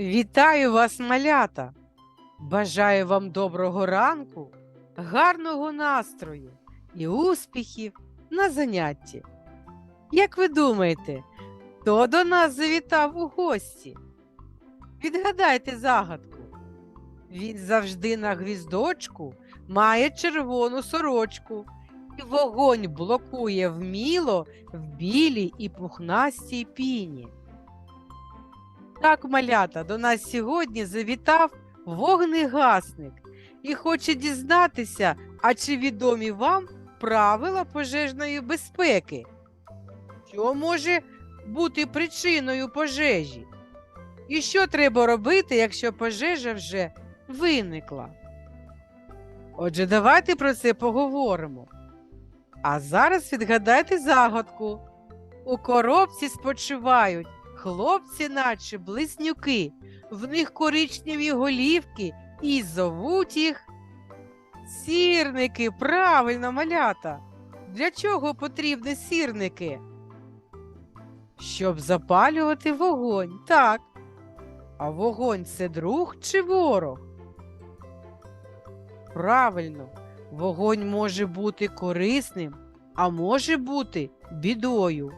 Вітаю вас, малята! Бажаю вам доброго ранку, гарного настрою і успіхів на занятті. Як ви думаєте, хто до нас завітав у гості? Відгадайте загадку. Він завжди на гвіздочку має червону сорочку, і вогонь блокує вміло в білій і пухнастій піні. Так, малята, до нас сьогодні завітав вогнегасник і хоче дізнатися, а чи відомі вам правила пожежної безпеки? Що може бути причиною пожежі? І що треба робити, якщо пожежа вже виникла? Отже, давайте про це поговоримо. А зараз відгадайте загадку. У коробці спочивають хлопці, наче близнюки, в них коричневі голівки і зовуть їх сірники. Правильно, малята. Для чого потрібні сірники? Щоб запалювати вогонь. Так. А вогонь це друг чи ворог? Правильно, вогонь може бути корисним, а може бути бідою.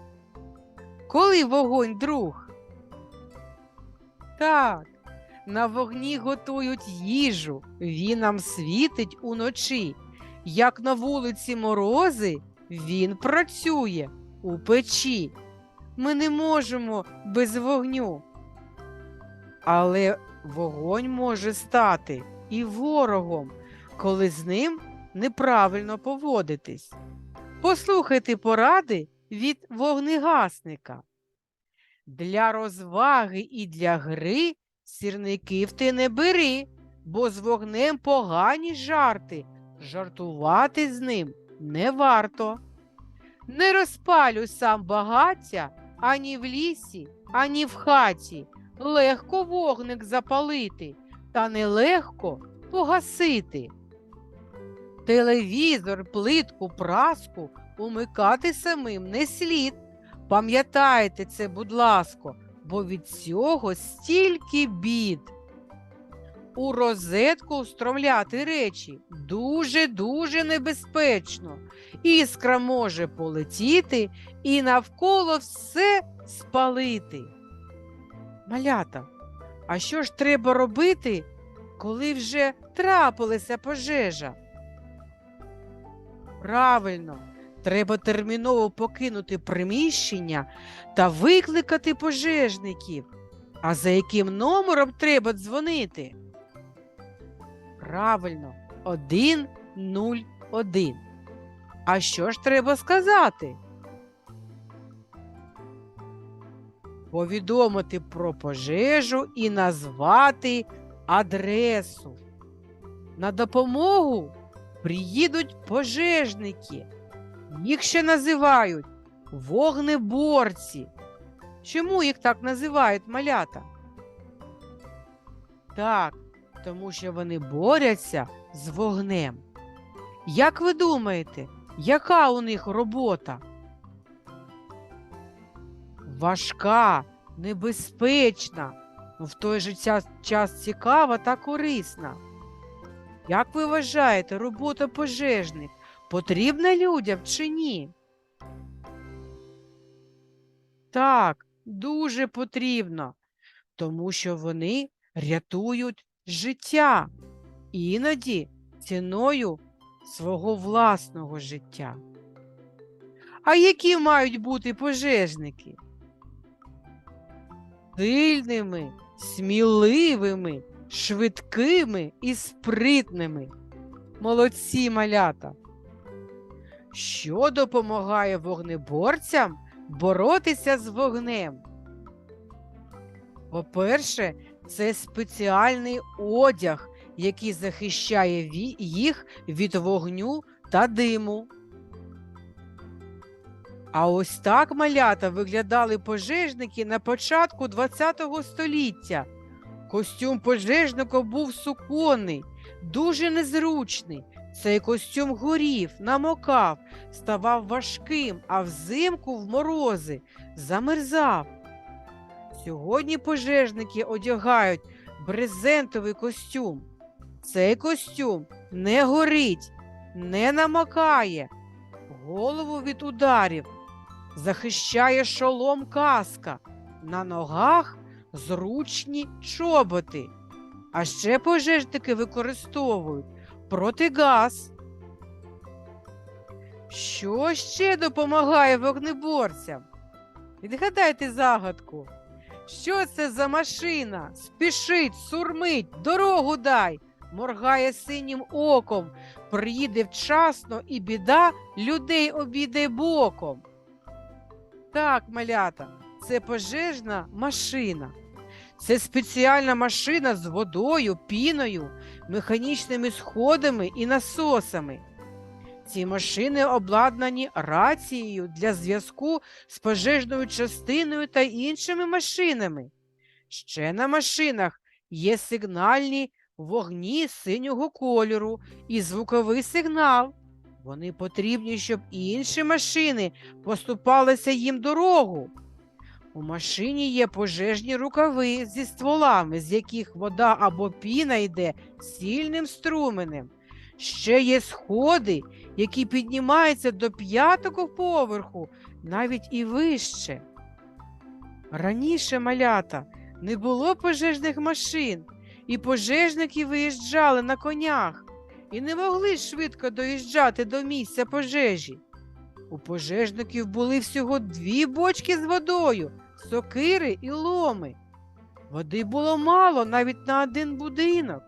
Коли вогонь друг? Так, на вогні готують їжу, він нам світить уночі. Як на вулиці морози, він працює у печі. Ми не можемо без вогню. Але вогонь може стати і ворогом, коли з ним неправильно поводитись. Послухайте поради від вогнегасника. Для розваги і для гри сірників ти не бери, бо з вогнем погані жарти. Жартувати з ним не варто. Не розпалюй сам багаття ані в лісі, ані в хаті. Легко вогник запалити, та нелегко погасити. Телевізор, плитку, праску умикати самим не слід. Пам'ятайте це, будь ласка, бо від цього стільки бід. У розетку встромляти речі дуже-дуже небезпечно. Іскра може полетіти і навколо все спалити. Малята, а що ж треба робити, коли вже трапилася пожежа? Правильно, треба терміново покинути приміщення та викликати пожежників. А за яким номером треба дзвонити? Правильно, 101. А що ж треба сказати? Повідомити про пожежу і назвати адресу. На допомогу приїдуть пожежники. Їх ще називають вогнеборці. Чому їх так називають малята? Так, тому що вони борються з вогнем. Як ви думаєте, яка у них робота? Важка, небезпечна, в той же час, цікава та корисна. Як ви вважаєте, робота пожежних потрібна людям чи ні? Так, дуже потрібно, тому що вони рятують життя, іноді ціною свого власного життя. А які мають бути пожежники? Сильними, сміливими, швидкими і спритними. Молодці малята. Що допомагає вогнеборцям боротися з вогнем? По-перше, це спеціальний одяг, який захищає їх від вогню та диму. А ось так малята виглядали пожежники на початку ХХ століття. Костюм пожежника був суконний, дуже незручний. Цей костюм горів, намокав, ставав важким, а взимку в морози замерзав. Сьогодні пожежники одягають брезентовий костюм. Цей костюм не горить, не намакає, голову від ударів, захищає шолом каска, на ногах зручні чоботи. А ще пожежники використовують протигаз. Що ще допомагає вогнеборцям? Відгадайте загадку. Що це за машина? Спішить, сурмить, дорогу дай, моргає синім оком, приїде вчасно і біда людей обійде боком. Так, малята, це пожежна машина. Це спеціальна машина з водою, піною, механічними сходами і насосами. Ці машини обладнані рацією для зв'язку з пожежною частиною та іншими машинами. Ще на машинах є сигнальні вогні синього кольору і звуковий сигнал. Вони потрібні, щоб інші машини поступалися їм дорогу. У машині є пожежні рукави зі стволами, з яких вода або піна йде сильним струменем. Ще є сходи, які піднімаються до п'ятого поверху, навіть і вище. Раніше малята не було пожежних машин, і пожежники виїжджали на конях і не могли швидко доїжджати до місця пожежі. У пожежників були всього дві бочки з водою, сокири і ломи. Води було мало навіть на один будинок.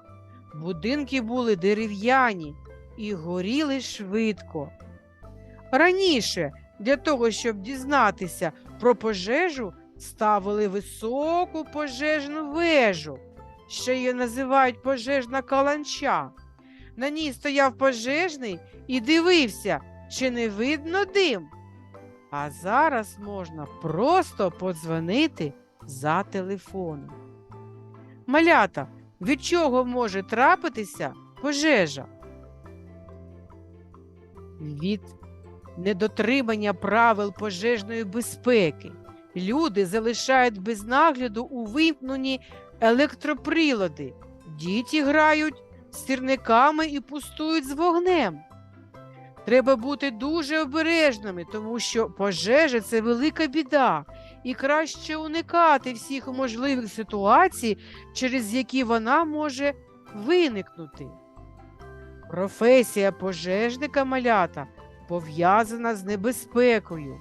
Будинки були дерев'яні і горіли швидко. Раніше для того, щоб дізнатися про пожежу, ставили високу пожежну вежу, ще її називають пожежна каланча. На ній стояв пожежний і дивився, чи не видно дим. А зараз можна просто подзвонити за телефоном. Малята, від чого може трапитися пожежа? Від недотримання правил пожежної безпеки. Люди залишають без нагляду увімкнені електроприлади. Діти грають сірниками і пустують з вогнем. Треба бути дуже обережними, тому що пожежа це велика біда, і краще уникати всіх можливих ситуацій, через які вона може виникнути. Професія пожежника малята пов'язана з небезпекою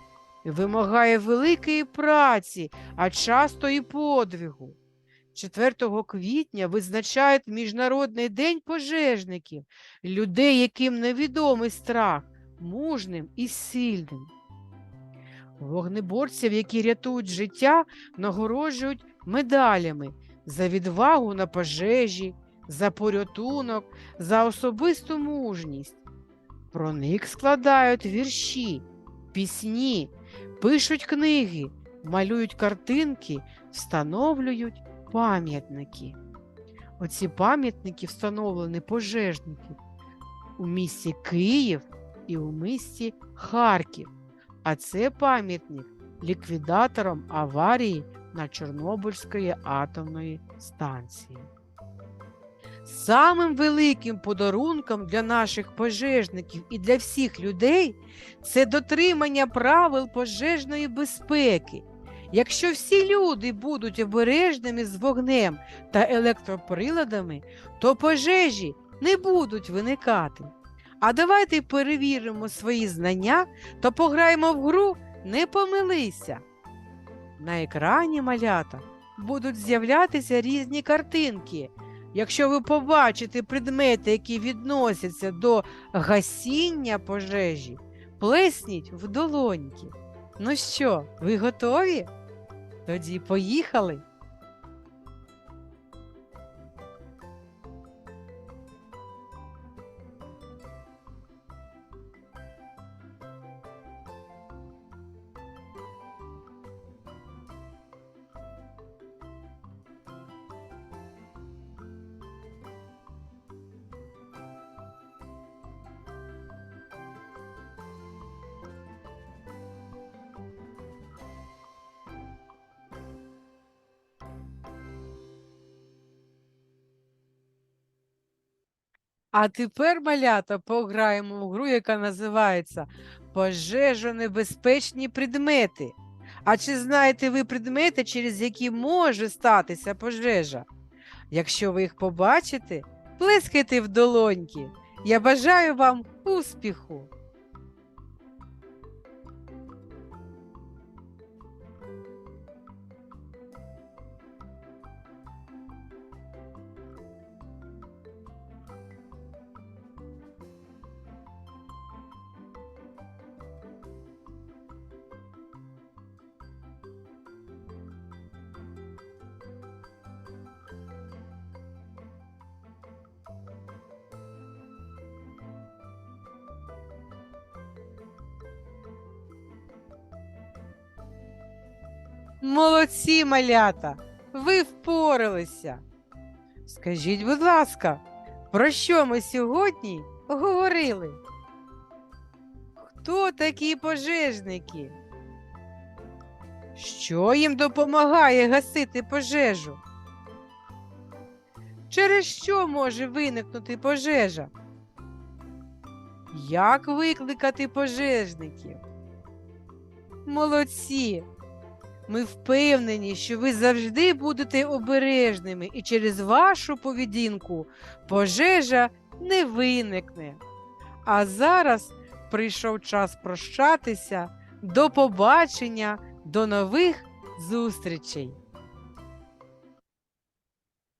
вимагає великої праці, а часто і подвигу. 4 квітня визначають Міжнародний день пожежників, людей, яким невідомий страх, мужним і сильним. Вогнеборців, які рятують життя, нагороджують медалями за відвагу на пожежі, за порятунок, за особисту мужність. Про них складають вірші, пісні, пишуть книги, малюють картинки, встановлюють пам'ятники. Оці пам'ятники встановлені пожежники у місті Київ і у місті Харків. А це пам'ятник ліквідаторам аварії на Чорнобильської атомної станції. Самим великим подарунком для наших пожежників і для всіх людей це дотримання правил пожежної безпеки. Якщо всі люди будуть обережними з вогнем та електроприладами, то пожежі не будуть виникати. А давайте перевіримо свої знання та пограємо в гру Не помилися. На екрані малята будуть з'являтися різні картинки. Якщо ви побачите предмети, які відносяться до гасіння пожежі, плесніть в долоньки. Ну що, ви готові? Тоді поїхали. А тепер, малята, пограємо в гру, яка називається Пожежонебезпечні предмети. А чи знаєте ви предмети, через які може статися пожежа? Якщо ви їх побачите, плескайте в долоньки. Я бажаю вам успіху! Молодці, малята! Ви впоралися. Скажіть, будь ласка, про що ми сьогодні говорили? Хто такі пожежники? Що їм допомагає гасити пожежу? Через що може виникнути пожежа? Як викликати пожежників? Молодці! Ми впевнені, що ви завжди будете обережними і через вашу поведінку пожежа не виникне. А зараз прийшов час прощатися. До побачення, до нових зустрічей!